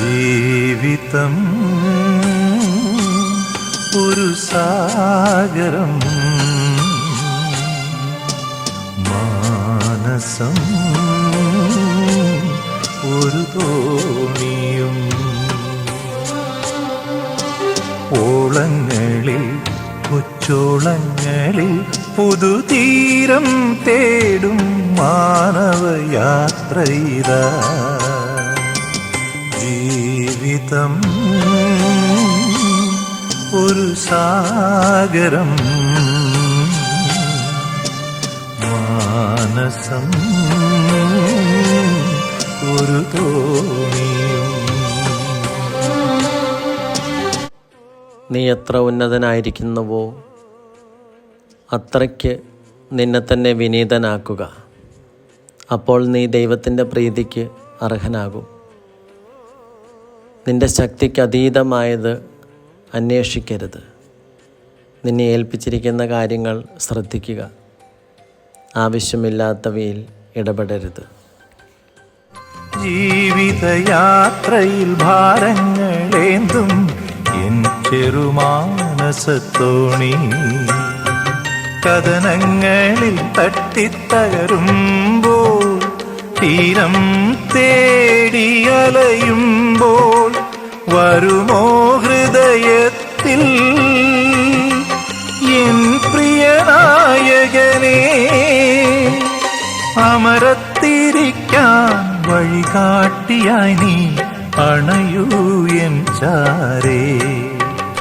ജീവിതം ഒരു സാഗരം. മാനസം ഒരു തോണിയും. ഓളങ്ങളിൽ കൊച്ചോളങ്ങളിൽ പുതുതീരം തേടും മാനവയാത്ര ഇതാ. ജീവിതം ഒരു സാഗരം മാനസം ഒരു നീ എത്ര ഉന്നതനായിരിക്കുന്നുവോ അത്രയ്ക്ക് നിന്നെ തന്നെ വിനീതനാക്കുക. അപ്പോൾ നീ ദൈവത്തിന്റെ പ്രീതിക്ക് അർഹനാകും. നിന്റെ ശക്തിക്ക് അതീതമായത് അന്വേഷിക്കരുത്. നിന്നെ ഏൽപ്പിച്ചിരിക്കുന്ന കാര്യങ്ങൾ ശ്രദ്ധിക്കുക. ആവശ്യമില്ലാത്തവയിൽ ഇടപെടരുത്. ജീവിതയാത്രയിൽ ഭാരങ്ങളേന്തും ചെറുമാനസത്തോണി. കഥനങ്ങളിൽ തട്ടിത്തകരുമ്പോൾ തീരം തേടി അലയുമ്പോൾ വരുമോ ഹൃദയത്തിൽ? എൻ പ്രിയനായകനേ അമരത്തിരിക്കാൻ വഴികാട്ടിയായി നീ അണയൂ എൻ ചാരേ.